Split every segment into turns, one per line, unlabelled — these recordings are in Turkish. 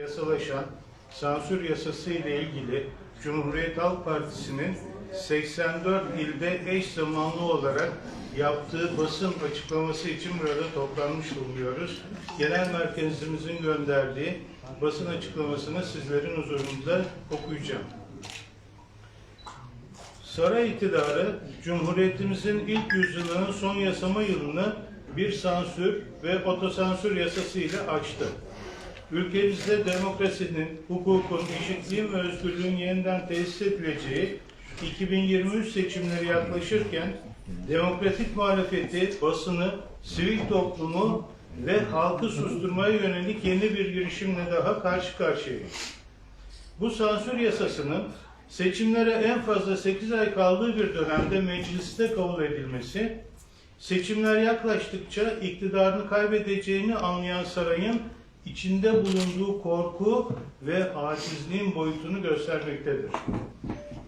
yasalaşan sansür yasası ile ilgili Cumhuriyet Halk Partisi'nin 84 ilde eş zamanlı olarak yaptığı basın açıklaması için burada toplanmış bulunuyoruz. Genel merkezimizin gönderdiği basın açıklamasını sizlerin huzurunda okuyacağım. Saray iktidarı Cumhuriyetimizin ilk yüzyılının son yasama yılını bir sansür ve otosansür yasası ile açtı. Ülkemizde demokrasinin, hukukun, eşitliğin ve özgürlüğün yeniden tesis edileceği 2023 seçimleri yaklaşırken demokratik muhalefeti, basını, sivil toplumu ve halkı susturmaya yönelik yeni bir girişimle daha karşı karşıyayız. Bu sansür yasasının seçimlere en fazla 8 ay kaldığı bir dönemde mecliste kabul edilmesi, seçimler yaklaştıkça iktidarını kaybedeceğini anlayan sarayın içinde bulunduğu korku ve acizliğin boyutunu göstermektedir.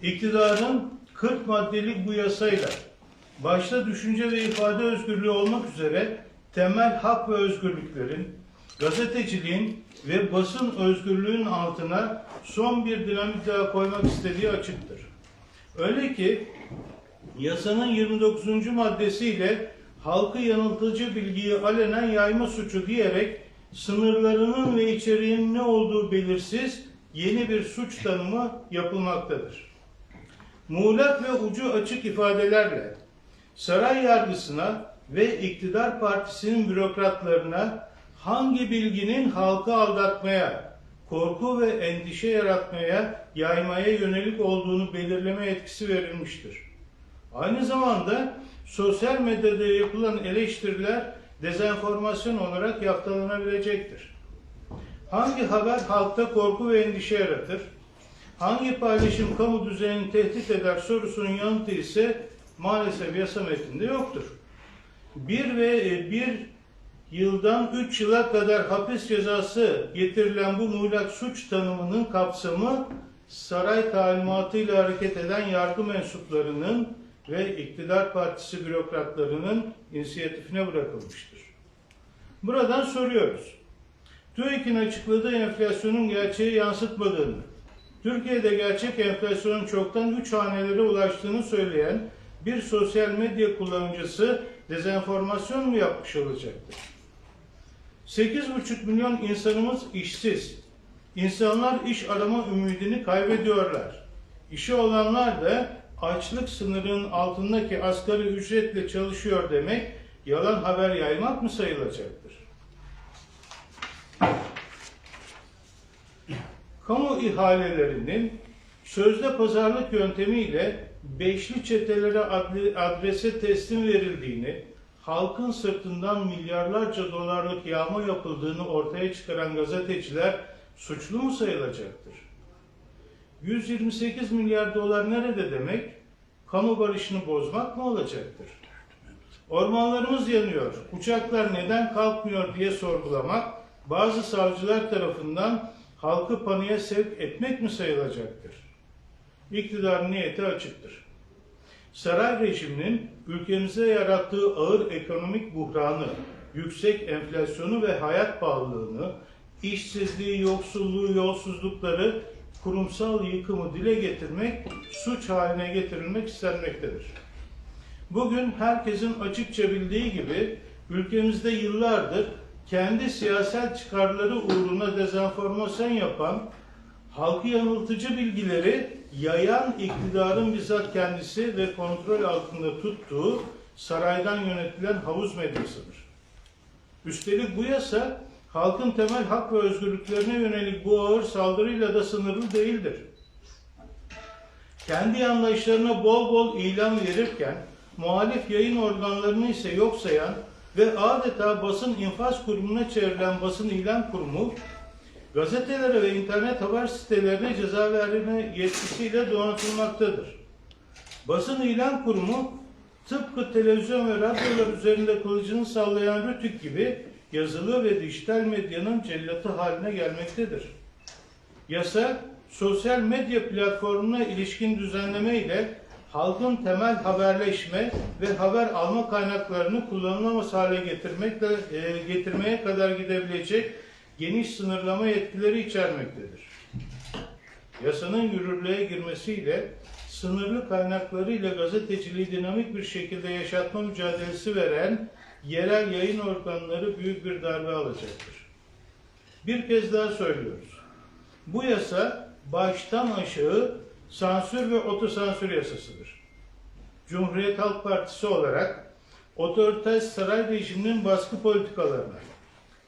İktidarın 40 maddelik bu yasayla başta düşünce ve ifade özgürlüğü olmak üzere temel hak ve özgürlüklerin, gazeteciliğin ve basın özgürlüğün altına son bir dinamik daha koymak istediği açıktır. Öyle ki yasanın 29. maddesiyle halkı yanıltıcı bilgiyi alenen yayma suçu diyerek sınırlarının ve içeriğinin ne olduğu belirsiz yeni bir suç tanımı yapılmaktadır. Muğlak ve ucu açık ifadelerle saray yargısına ve iktidar partisinin bürokratlarına hangi bilginin halkı aldatmaya, korku ve endişe yaratmaya, yaymaya yönelik olduğunu belirleme etkisi verilmiştir. Aynı zamanda sosyal medyada yapılan eleştiriler dezenformasyon olarak yaftalanabilecektir. Hangi haber halkta korku ve endişe yaratır? Hangi paylaşım kamu düzenini tehdit eder sorusunun yanıtı ise maalesef yasa metninde yoktur. Bir ve e, bir yıldan üç yıla kadar hapis cezası getirilen bu muğlak suç tanımının kapsamı saray talimatıyla hareket eden yargı mensuplarının ve iktidar partisi bürokratlarının inisiyatifine bırakılmıştır. Buradan soruyoruz. TÜİK'in açıkladığı enflasyonun gerçeği yansıtmadığını, Türkiye'de gerçek enflasyonun çoktan 3 hanelere ulaştığını söyleyen bir sosyal medya kullanıcısı dezenformasyon mu yapmış olacaktır? 8,5 milyon insanımız işsiz. İnsanlar iş arama ümidini kaybediyorlar. İşi olanlar da açlık sınırının altındaki asgari ücretle çalışıyor demek yalan haber yaymak mı sayılacaktır? Kamu ihalelerinin sözde pazarlık yöntemiyle beşli çetelere adrese teslim verildiğini, halkın sırtından milyarlarca dolarlık yağma yapıldığını ortaya çıkaran gazeteciler suçlu mu sayılacaktır? 128 milyar dolar nerede demek? Kamu barışını bozmak mı olacaktır? Ormanlarımız yanıyor, uçaklar neden kalkmıyor diye sorgulamak, bazı savcılar tarafından halkı paniğe sevk etmek mi sayılacaktır? İktidarın niyeti açıktır. Saray rejiminin ülkemize yarattığı ağır ekonomik buhranı, yüksek enflasyonu ve hayat pahalılığını, işsizliği, yoksulluğu, yolsuzlukları, kurumsal yıkımı dile getirmek, suç haline getirilmek istenmektedir. Bugün herkesin açıkça bildiği gibi ülkemizde yıllardır kendi siyasal çıkarları uğruna dezenformasyon yapan, halkı yanıltıcı bilgileri yayan iktidarın bizzat kendisi ve kontrol altında tuttuğu saraydan yönetilen havuz medyasıdır. Üstelik bu yasa halkın temel hak ve özgürlüklerine yönelik bu ağır saldırıyla da sınırlı değildir. Kendi yandaşlarına bol bol ilan verirken muhalif yayın organlarını ise yok sayan ve adeta basın infaz kurumuna çevrilen basın ilan kurumu gazetelere ve internet haber sitelerine ceza verme yetkisiyle donatılmaktadır. Basın ilan kurumu tıpkı televizyon ve radyolar üzerinde kılıcını sallayan Rütük gibi yazılı ve dijital medyanın cellatı haline gelmektedir. Yasa, sosyal medya platformuna ilişkin düzenleme ile halkın temel haberleşme ve haber alma kaynaklarını kullanılamaz hale getirmekle e, getirmeye kadar gidebilecek geniş sınırlama yetkileri içermektedir. Yasanın yürürlüğe girmesiyle sınırlı kaynaklarıyla gazeteciliği dinamik bir şekilde yaşatma mücadelesi veren yerel yayın organları büyük bir darbe alacaktır. Bir kez daha söylüyoruz. Bu yasa baştan aşağı sansür ve otosansür yasasıdır. Cumhuriyet Halk Partisi olarak otoriter saray rejiminin baskı politikalarına,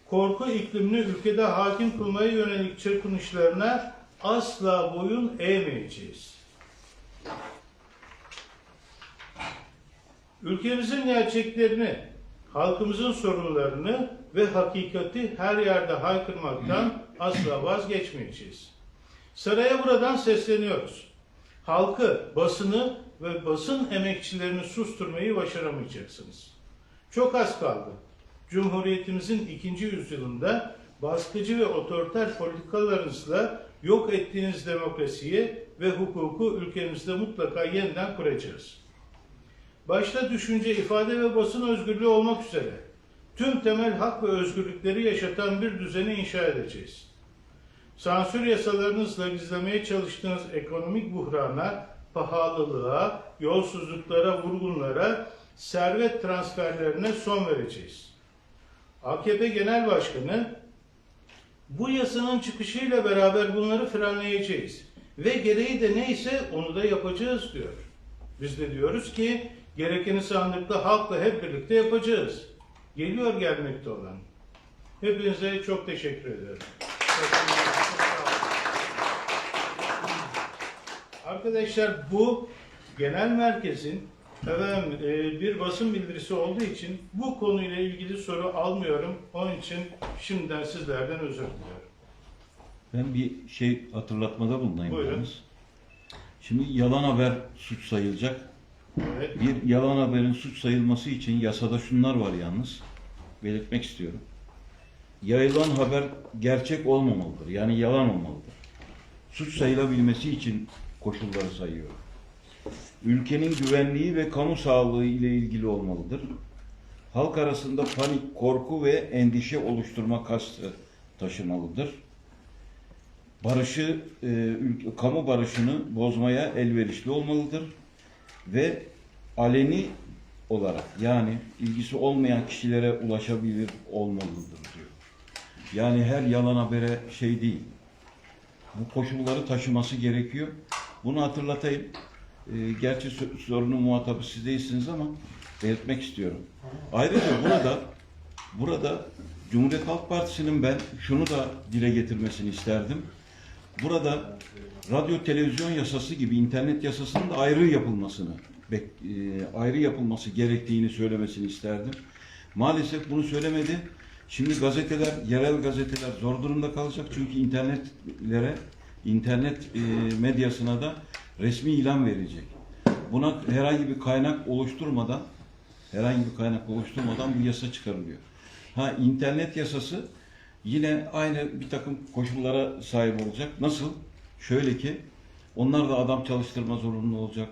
korku iklimini ülkede hakim kılmaya yönelik çırpınışlarına asla boyun eğmeyeceğiz. Ülkemizin gerçeklerini, halkımızın sorunlarını ve hakikati her yerde haykırmaktan asla vazgeçmeyeceğiz. Saraya buradan sesleniyoruz. Halkı, basını ve basın emekçilerini susturmayı başaramayacaksınız. Çok az kaldı. Cumhuriyetimizin ikinci yüzyılında baskıcı ve otoriter politikalarınızla yok ettiğiniz demokrasiyi ve hukuku ülkemizde mutlaka yeniden kuracağız. Başta düşünce, ifade ve basın özgürlüğü olmak üzere tüm temel hak ve özgürlükleri yaşatan bir düzeni inşa edeceğiz. Sansür yasalarınızla gizlemeye çalıştığınız ekonomik buhrana, pahalılığa, yolsuzluklara, vurgunlara, servet transferlerine son vereceğiz. AKP Genel Başkanı bu yasanın çıkışıyla beraber bunları frenleyeceğiz. Ve gereği de neyse onu da yapacağız diyor. Biz de diyoruz ki gerekeni sandıkta halkla hep birlikte yapacağız. Geliyor gelmekte olan. Hepinize çok teşekkür ederim. Arkadaşlar bu genel merkezin efendim, e, bir basın bildirisi olduğu için bu konuyla ilgili soru almıyorum. Onun için şimdiden sizlerden özür diliyorum.
Ben bir şey hatırlatmada bulunayım
Buyurun.
yalnız. Şimdi yalan haber suç sayılacak.
Evet.
Bir yalan haberin suç sayılması için yasada şunlar var yalnız. Belirtmek istiyorum. Yayılan haber gerçek olmamalıdır. Yani yalan olmalıdır. Suç sayılabilmesi için koşulları sayıyorum. Ülkenin güvenliği ve kamu sağlığı ile ilgili olmalıdır. Halk arasında panik, korku ve endişe oluşturma kastı taşımalıdır. Barışı, e, ülke- kamu barışını bozmaya elverişli olmalıdır ve aleni olarak yani ilgisi olmayan kişilere ulaşabilir olmalıdır. Yani her yalan habere şey değil. Bu koşulları taşıması gerekiyor. Bunu hatırlatayım. Ee, gerçi so- sorunun muhatabı siz değilsiniz ama belirtmek istiyorum. Ayrıca burada burada Cumhuriyet Halk Partisi'nin ben şunu da dile getirmesini isterdim. Burada radyo televizyon yasası gibi internet yasasının da ayrı yapılmasını e, ayrı yapılması gerektiğini söylemesini isterdim. Maalesef bunu söylemedi. Şimdi gazeteler, yerel gazeteler zor durumda kalacak çünkü internetlere, internet e, medyasına da resmi ilan verecek. Buna herhangi bir kaynak oluşturmadan, herhangi bir kaynak oluşturmadan bu yasa çıkarılıyor. Ha internet yasası yine aynı bir takım koşullara sahip olacak. Nasıl? Şöyle ki onlar da adam çalıştırma zorunlu olacak.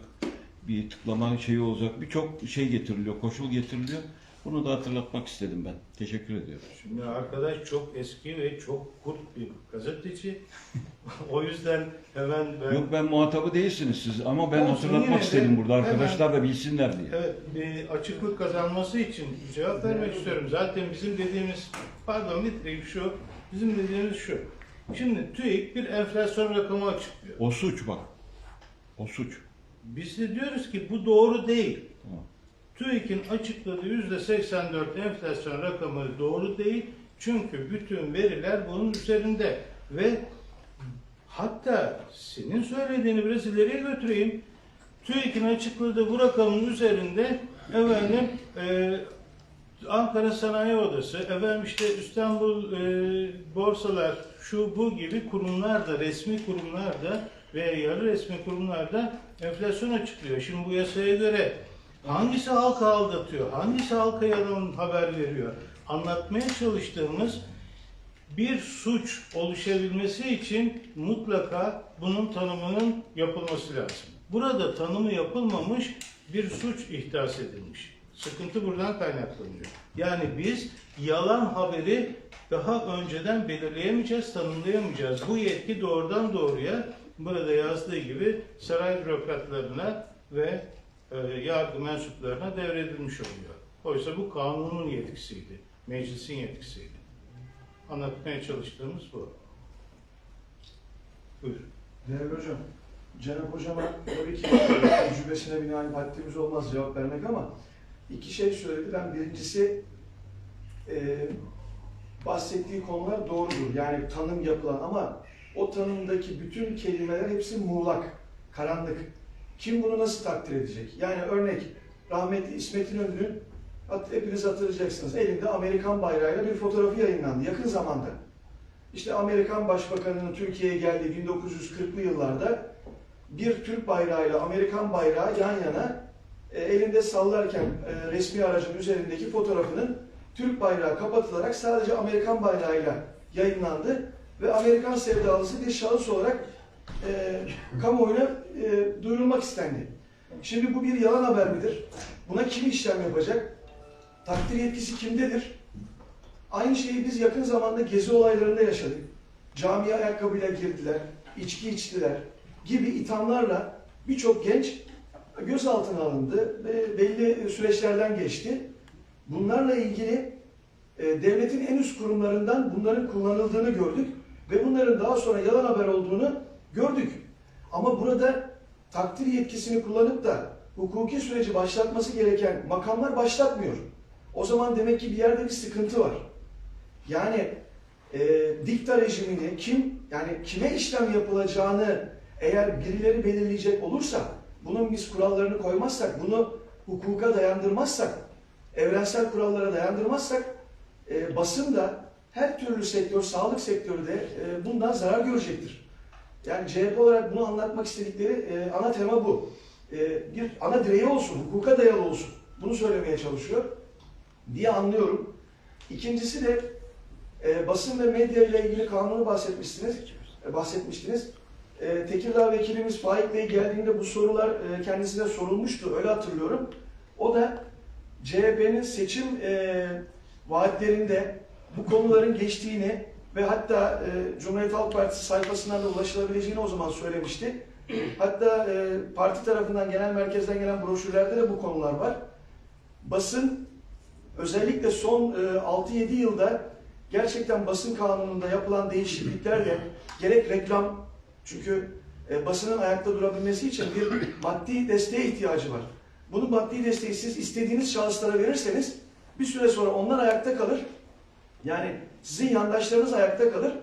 Bir tıklama şeyi olacak. Birçok şey getiriliyor, koşul getiriliyor. Bunu da hatırlatmak istedim ben. Teşekkür ediyorum.
Şimdi arkadaş çok eski ve çok kurt bir gazeteci. o yüzden hemen ben...
Yok ben muhatabı değilsiniz siz ama ben
Olsun,
hatırlatmak
yine de
istedim burada
hemen-
arkadaşlar da bilsinler diye.
Evet, bir açıklık kazanması için cevap vermek istiyorum. Zaten bizim dediğimiz, pardon bitireyim şu, bizim dediğimiz şu. Şimdi TÜİK bir enflasyon rakamı açıklıyor.
O suç bak. O suç.
Biz de diyoruz ki bu doğru değil. TÜİK'in açıkladığı yüzde 84 enflasyon rakamı doğru değil. Çünkü bütün veriler bunun üzerinde ve hatta senin söylediğini biraz ileriye götüreyim. TÜİK'in açıkladığı bu rakamın üzerinde efendim e, Ankara Sanayi Odası, efendim işte İstanbul e, borsalar, şu bu gibi kurumlar da, resmi kurumlar da veya yarı resmi kurumlar da enflasyon açıklıyor. Şimdi bu yasaya göre hangisi halka aldatıyor, hangisi halka yalan haber veriyor? Anlatmaya çalıştığımız bir suç oluşabilmesi için mutlaka bunun tanımının yapılması lazım. Burada tanımı yapılmamış bir suç ihdas edilmiş. Sıkıntı buradan kaynaklanıyor. Yani biz yalan haberi daha önceden belirleyemeyeceğiz, tanımlayamayacağız. Bu yetki doğrudan doğruya burada yazdığı gibi saray bürokratlarına ve yargı mensuplarına devredilmiş oluyor. Oysa bu kanunun yetkisiydi, meclisin yetkisiydi. Anlatmaya çalıştığımız bu. Buyur.
Değerli hocam, Cenap hocama tabii ki tecrübesine binaen haddimiz olmaz cevap vermek ama iki şey söyledi. Ben birincisi e, bahsettiği konular doğrudur. Yani tanım yapılan ama o tanımdaki bütün kelimeler hepsi muğlak, karanlık. Kim bunu nasıl takdir edecek? Yani örnek rahmetli İsmet İnönü'nün hepiniz hatırlayacaksınız. Elinde Amerikan bayrağıyla bir fotoğrafı yayınlandı yakın zamanda. İşte Amerikan Başbakanı'nın Türkiye'ye geldiği 1940'lı yıllarda bir Türk bayrağıyla Amerikan bayrağı yan yana e, elinde sallarken e, resmi aracın üzerindeki fotoğrafının Türk bayrağı kapatılarak sadece Amerikan bayrağıyla yayınlandı ve Amerikan sevdalısı bir şahıs olarak e, kamuoyuna e, duyurulmak istendi. Şimdi bu bir yalan haber midir? Buna kim işlem yapacak? Takdir yetkisi kimdedir? Aynı şeyi biz yakın zamanda gezi olaylarında yaşadık. Camiye ayakkabıyla girdiler, içki içtiler gibi ithamlarla birçok genç gözaltına alındı ve belli süreçlerden geçti. Bunlarla ilgili e, devletin en üst kurumlarından bunların kullanıldığını gördük ve bunların daha sonra yalan haber olduğunu gördük. Ama burada takdir yetkisini kullanıp da hukuki süreci başlatması gereken makamlar başlatmıyor. O zaman demek ki bir yerde bir sıkıntı var. Yani e, dikta rejimini kim yani kime işlem yapılacağını eğer birileri belirleyecek olursa bunun biz kurallarını koymazsak bunu hukuka dayandırmazsak evrensel kurallara dayandırmazsak e, basın da her türlü sektör, sağlık sektörü de e, bundan zarar görecektir. Yani CHP olarak bunu anlatmak istedikleri e, ana tema bu. E, bir ana direği olsun, hukuka dayalı olsun. Bunu söylemeye çalışıyor diye anlıyorum. İkincisi de e, basın ve medya ile ilgili kanunu bahsetmiştiniz. E, bahsetmiştiniz. E, Tekirdağ vekilimiz Faik Bey geldiğinde bu sorular e, kendisine sorulmuştu. Öyle hatırlıyorum. O da CHP'nin seçim e, vaatlerinde bu konuların geçtiğini ve hatta e, Cumhuriyet Halk Partisi sayfasından da ulaşılabileceğini o zaman söylemişti. Hatta e, parti tarafından genel merkezden gelen broşürlerde de bu konular var. Basın özellikle son e, 6-7 yılda gerçekten basın kanununda yapılan değişikliklerle gerek reklam çünkü e, basının ayakta durabilmesi için bir maddi desteğe ihtiyacı var. Bunu maddi desteği siz istediğiniz şahıslara verirseniz bir süre sonra onlar ayakta kalır. Yani sizin yandaşlarınız ayakta kalır.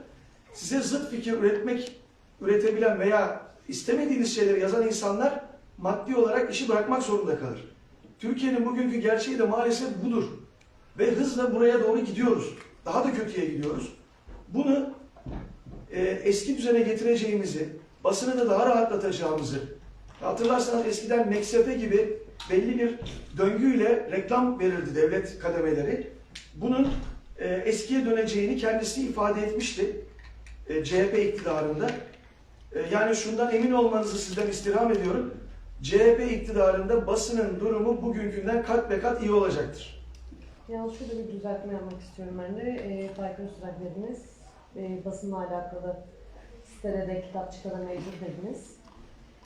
Size zıt fikir üretmek, üretebilen veya istemediğiniz şeyleri yazan insanlar maddi olarak işi bırakmak zorunda kalır. Türkiye'nin bugünkü gerçeği de maalesef budur. Ve hızla buraya doğru gidiyoruz. Daha da kötüye gidiyoruz. Bunu e, eski düzene getireceğimizi, basını da daha rahatlatacağımızı, hatırlarsanız eskiden Meksefe gibi belli bir döngüyle reklam verirdi devlet kademeleri. Bunun e, eskiye döneceğini kendisi ifade etmişti e, CHP iktidarında. E, yani şundan emin olmanızı sizden istirham ediyorum. CHP iktidarında basının durumu bugünkünden kat be kat iyi olacaktır.
Yalnız şurada bir düzeltme yapmak istiyorum ben de. E, Faik Öztürk dediniz. E, basınla alakalı sitede de kitapçıkta da mevcut dediniz.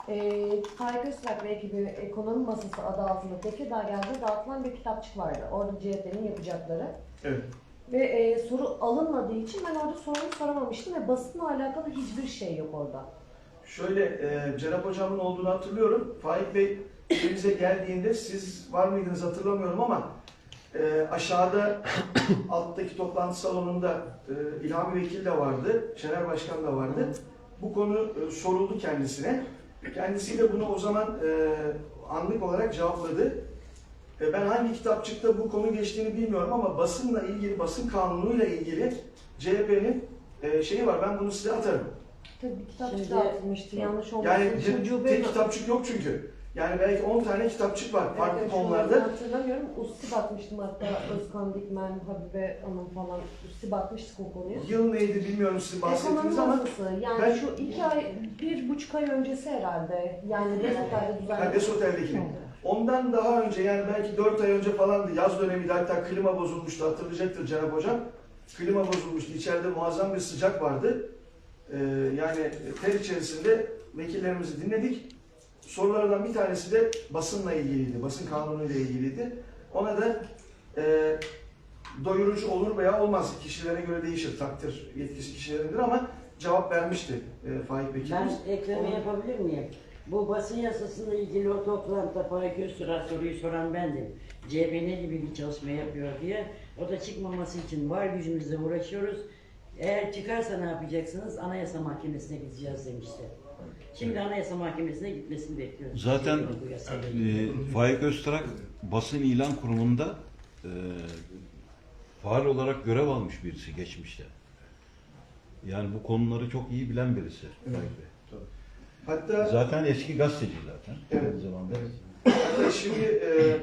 E, Faik Öztürk ve ekibi Ekonomi Masası adı altında Tekirdağ geldi dağıtılan bir kitapçık vardı. Orada CHP'nin yapacakları.
Evet.
Ve e, soru alınmadığı için ben orada sorumu soramamıştım ve basınla alakalı hiçbir şey yok orada.
Şöyle e, Cenap Hocam'ın olduğunu hatırlıyorum. Faik Bey bize geldiğinde siz var mıydınız hatırlamıyorum ama e, aşağıda alttaki toplantı salonunda e, İlhami Vekil de vardı, Şener Başkan da vardı. Bu konu e, soruldu kendisine. Kendisi de bunu o zaman e, anlık olarak cevapladı. E, ben hangi kitapçıkta bu konu geçtiğini bilmiyorum ama basınla ilgili, basın kanunuyla ilgili CHP'nin e, şeyi var. Ben bunu size atarım.
Tabii kitapçık
Şimdi-
dağıtılmıştı. Yanlış olmasın.
Yani bir tek kitapçık yok çünkü. Yani belki 10 tane kitapçık var farklı
Evet,
konularda.
şunları Hatırlamıyorum. Usti bakmıştım hatta Özkan Dikmen, Habibe Hanım falan. Usti bakmıştık o konuya.
Yıl neydi bilmiyorum siz
Ekonomi
bahsettiniz ama
masası. Yani
ben-
şu iki ay, bir buçuk ay öncesi herhalde. Yani Desotel'de
ha,
düzenledik.
Desotel'deki. Ondan daha önce yani belki 4 ay önce falandı yaz dönemiydi hatta klima bozulmuştu hatırlayacaktır Cenap Hocam. Klima bozulmuştu içeride muazzam bir sıcak vardı. Ee, yani ter içerisinde vekillerimizi dinledik. Sorulardan bir tanesi de basınla ilgiliydi, basın kanunuyla ilgiliydi. Ona da e, doyurucu olur veya olmaz. Kişilere göre değişir, takdir yetkisi kişilerindir ama cevap vermişti e, Faik
Ben
Vekilimiz.
ekleme
Onu-
yapabilir miyim? Bu basın yasasıyla ilgili o toplantıda Faik Öztürk'e soruyu soran bendim. CHP ne gibi bir çalışma yapıyor diye. O da çıkmaması için var gücümüzle uğraşıyoruz. Eğer çıkarsa ne yapacaksınız? Anayasa Mahkemesi'ne gideceğiz demişti. Şimdi Anayasa Mahkemesi'ne gitmesini bekliyoruz.
Zaten
ilgili.
e, Faik Öztrak basın ilan kurumunda e, faal olarak görev almış birisi geçmişte. Yani bu konuları çok iyi bilen birisi Faik Bey.
Hatta
Zaten eski gazeteci zaten.
Evet.
Aynı zamanda.
Hatta şimdi e,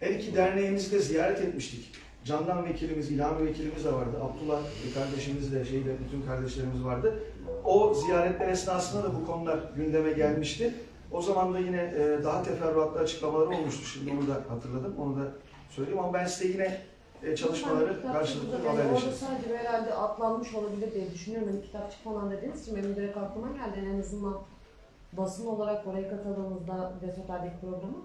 her iki derneğimizi de ziyaret etmiştik. Candan vekilimiz, İlhami vekilimiz de vardı. Abdullah kardeşimiz de, şeyde bütün kardeşlerimiz vardı. O ziyaretler esnasında da bu konular gündeme gelmişti. O zaman da yine e, daha teferruatlı açıklamaları olmuştu. Şimdi onu da hatırladım. Onu da söyleyeyim ama ben size yine e, çalışmaları karşılıklı haberleşiriz.
sadece herhalde atlanmış olabilir diye düşünüyorum. Hani kitapçık falan dediğiniz için benim direkt aklıma geldi. En azından basın olarak oraya katıldığımızda Vesota'daki programa.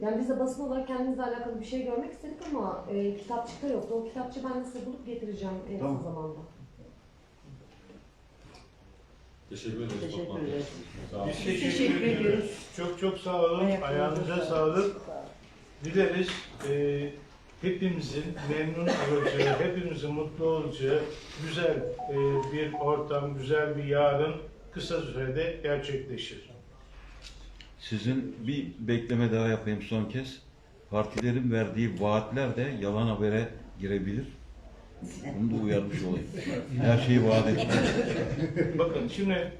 Yani biz de basın olarak kendimizle alakalı bir şey görmek istedik ama e, kitapçıkta yoktu. O kitapçı ben size bulup getireceğim en
Tamam.
kısa zamanda.
Teşekkür ederiz.
Teşekkür ederiz.
Sağ olun.
Biz teşekkür, ediyoruz. Çok çok sağ olun. Ayağınıza sağlık. Dileriz e, hepimizin memnun olacağı, hepimizin mutlu olacağı güzel e, bir ortam, güzel bir yarın kısa sürede gerçekleşir.
Sizin bir bekleme daha yapayım son kez. Partilerin verdiği vaatler de yalan habere girebilir. Bunu da uyarmış olayım. Her şeyi vaat etmek.
Bakın şimdi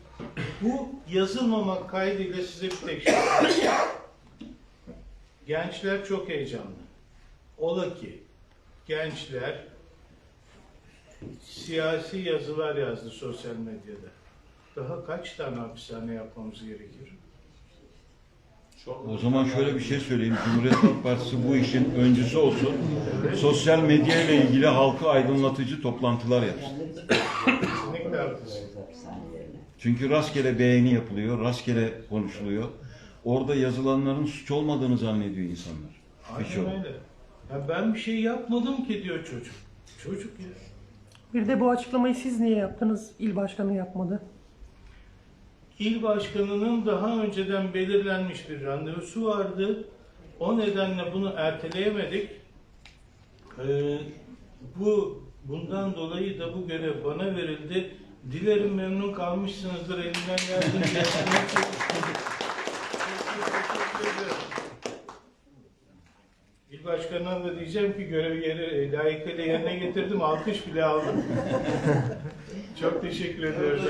bu yazılmamak kaydıyla size bir tek şey. Gençler çok heyecanlı. Ola ki gençler siyasi yazılar yazdı sosyal medyada. Daha kaç tane hapishane yapmamız gerekir?
Çok
O zaman şöyle bir şey söyleyeyim. Cumhuriyet Halk Partisi bu işin öncüsü olsun. Sosyal medya ile ilgili halkı aydınlatıcı toplantılar yapsın.
Kesinlikle haklısın.
Hapishanelerine.
Çünkü rastgele beğeni yapılıyor, rastgele konuşuluyor. Orada yazılanların suç olmadığını zannediyor insanlar.
Aynen öyle. Ya ben bir şey yapmadım ki diyor çocuk. Çocuk ya.
Bir de bu açıklamayı siz niye yaptınız? İl başkanı yapmadı.
İl başkanının daha önceden belirlenmiş bir randevusu vardı. O nedenle bunu erteleyemedik. Ee, bu bundan dolayı da bu görev bana verildi. Dilerim memnun kalmışsınızdır elimden geldiğince yapmaya çalıştım. Teşekkür ediyorum. İl başkanına da diyeceğim ki görevi yeri layıkıyla yerine getirdim, alkış bile aldım. Çok teşekkür ediyoruz.